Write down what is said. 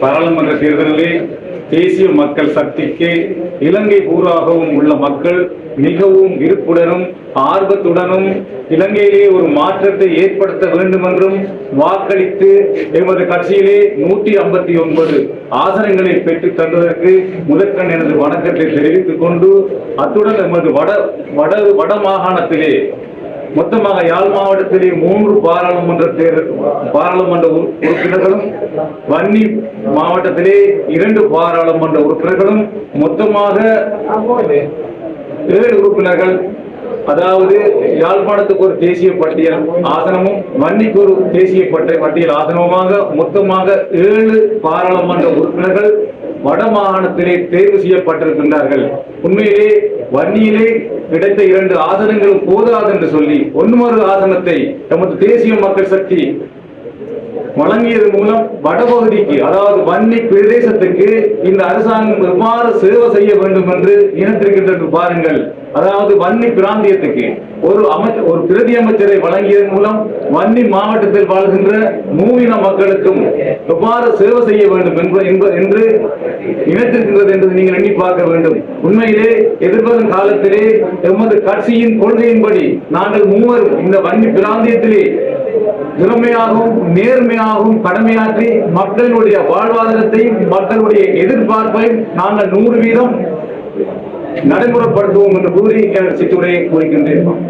பாராளுமன்ற தேர்தலிலே தேசிய மக்கள் சக்திக்கு இலங்கை பூராகவும் உள்ள மக்கள் மிகவும் விருப்புடனும் ஆர்வத்துடனும் இலங்கையிலே ஒரு மாற்றத்தை ஏற்படுத்த வேண்டும் என்றும் வாக்களித்து எமது கட்சியிலே நூற்றி ஐம்பத்தி ஒன்பது ஆசனங்களை பெற்றுத் தந்ததற்கு முதற்கண் எனது வணக்கத்தை தெரிவித்துக் கொண்டு அத்துடன் எமது வட வட வட மாகாணத்திலே மொத்தமாக யாழ் மாவட்டத்திலே மூன்று பாராளுமன்ற தேர்தல் பாராளுமன்ற உறுப்பினர்களும் வன்னி மாவட்டத்திலே இரண்டு பாராளுமன்ற உறுப்பினர்களும் மொத்தமாக ஏழு உறுப்பினர்கள் அதாவது யாழ்ப்பாணத்துக்கு ஒரு தேசிய பட்டியல் ஆசனமும் வன்னிக்கு ஒரு தேசிய பட்ட- பட்டியல் ஆசனமுமாக மொத்தமாக ஏழு பாராளுமன்ற உறுப்பினர்கள் வட மாகாணத்திலே தேர்வு செய்யப்பட்டிருக்கின்றார்கள். உண்மையிலே வன்னியிலே கிடைத்த இரண்டு ஆசனங்களும் போதாது என்று சொல்லி ஒன்றுமொரு ஆசனத்தை நமது தேசிய மக்கள் சக்தி வழங்கியது மூலம் வடபகுதிக்கு அதாவது வன்னி பிரதேசத்துக்கு இந்த அரசாங்கம் எவ்வாறு சேவை செய்ய வேண்டும் என்று இனத்திருக்கின்றது பாருங்கள். அதாவது வன்னி பிராந்தியத்துக்கு ஒரு அமைச்சர் ஒரு பிரதி அமைச்சரை வழங்கியதன் மூலம் வன்னி மாவட்டத்தில் வாழ்கின்ற மூவின மக்களுக்கும் எவ்வாறு சேவை செய்ய வேண்டும் என்ப- என்ப- என்று இனத்திருக்கின்றது என்று நீங்கள் எண்ணி பார்க்க வேண்டும். உண்மையிலே எதிர்வரும் காலத்திலே எமது கட்சியின் கொள்கையின்படி நாங்கள் மூவரும் இந்த வன்னி பிராந்தியத்திலே திறமையாகவும் நேர்மையாகவும் கடமையாற்றி மக்களுடைய வாழ்வாதாரத்தையும் மக்களுடைய எதிர்பார்ப்பையும் நாங்கள் நூறு வீதம் நடைமுறைப்படுத்துவோம் என்று கூறி எனது சிற்றுரையை கூறுகின்றேன்.